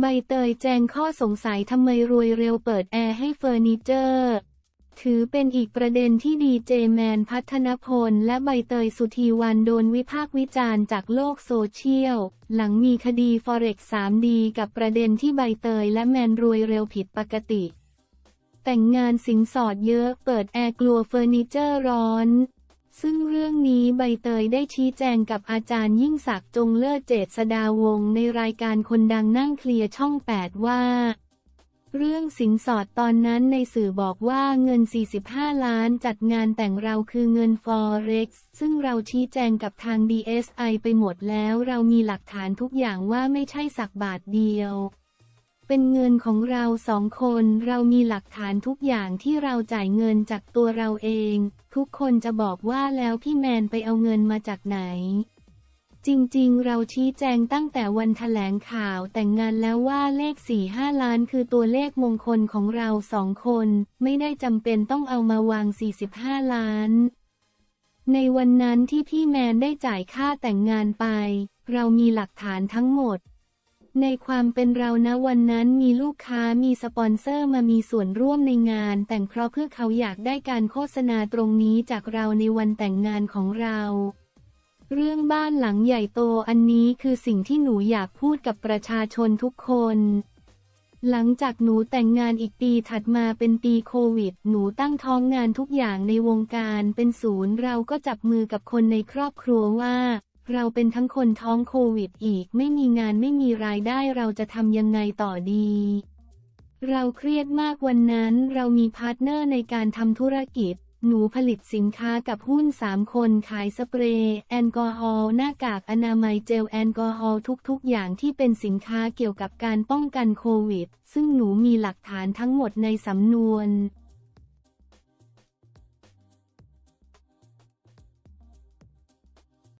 ใบเตยแจงข้อสงสัยทำไมรวยเร็วเปิดแอร์ให้เฟอร์นิเจอร์ ถือเป็นอีกประเด็นที่ดีเจแมนพัฒนพล และใบเตยสุธีวันโดนวิพากษ์วิจารณ์จากโลกโซเชียล หลังมีคดี Forex 3D กับประเด็นที่ใบเตยและแมนรวยเร็วผิดปกติ แต่งงานสินสอดเยอะเปิดแอร์กลัวเฟอร์นิเจอร์ร้อน ซึ่งเรื่องนี้ใบเตยได้ชี้แจงกับอาจารย์ยิ่งศักดิ์จงเลิศเจษดาวงในรายการคนดังนั่งเคลียร์ช่อง 8 ว่า เรื่องสินสอดตอนนั้นในสื่อบอกว่าเงิน 45 ล้านจัดงานแต่งเราคือเงิน Forex ซึ่งเราชี้แจงกับทาง DSI ไปหมดแล้วเรามีหลักฐานทุกอย่างว่าไม่ใช่สักบาทเดียว เป็นเงินของเราสองคน เรามีหลักฐานทุกอย่างที่เราจ่ายเงินจากตัวเราเอง ทุกคนจะบอกว่าแล้วพี่แมนไปเอาเงินมาจากไหน จริงๆ เราชี้แจงตั้งแต่วันแถลงข่าวแต่งงานแล้วว่าเลข 4-5 ล้านคือตัวเลขมงคลของเราสองคน ไม่ได้จำเป็นต้องเอามาวาง 45 ล้าน ในวันนั้นที่พี่แมนได้จ่ายค่าแต่งงานไป เรามีหลักฐานทั้งหมด ในความเป็นเรานะวันนั้นมีลูกค้ามีสปอนเซอร์มามีส่วนร่วมในงาน แต่งเพราะเพื่อเขาอยากได้การโฆษณาตรงนี้จากเราในวันแต่งงานของเรา เรื่องบ้านหลังใหญ่โตอันนี้คือสิ่งที่หนูอยากพูดกับประชาชนทุกคน หลังจากหนูแต่งงานอีกปีถัดมาเป็นปีโควิด หนูตั้งท้องงานทุกอย่างในวงการเป็นศูนย์เราก็จับมือกับคนในครอบครัวว่า เราเป็นทั้งคนท้องโควิดอีก ไม่มีงานไม่มีรายได้เราจะทำยังไงต่อดี เราเครียดมากวันนั้นเรามีพาร์ทเนอร์ในการทำธุรกิจ หนูผลิตสินค้ากับหุ้น 3 คนขายสเปรย์แอลกอฮอล์หน้ากากอนามัยเจลแอลกอฮอล์ทุกๆ อย่างที่เป็นสินค้าเกี่ยวกับการป้องกันโควิด ซึ่งหนูมีหลักฐานทั้งหมดในสำนวน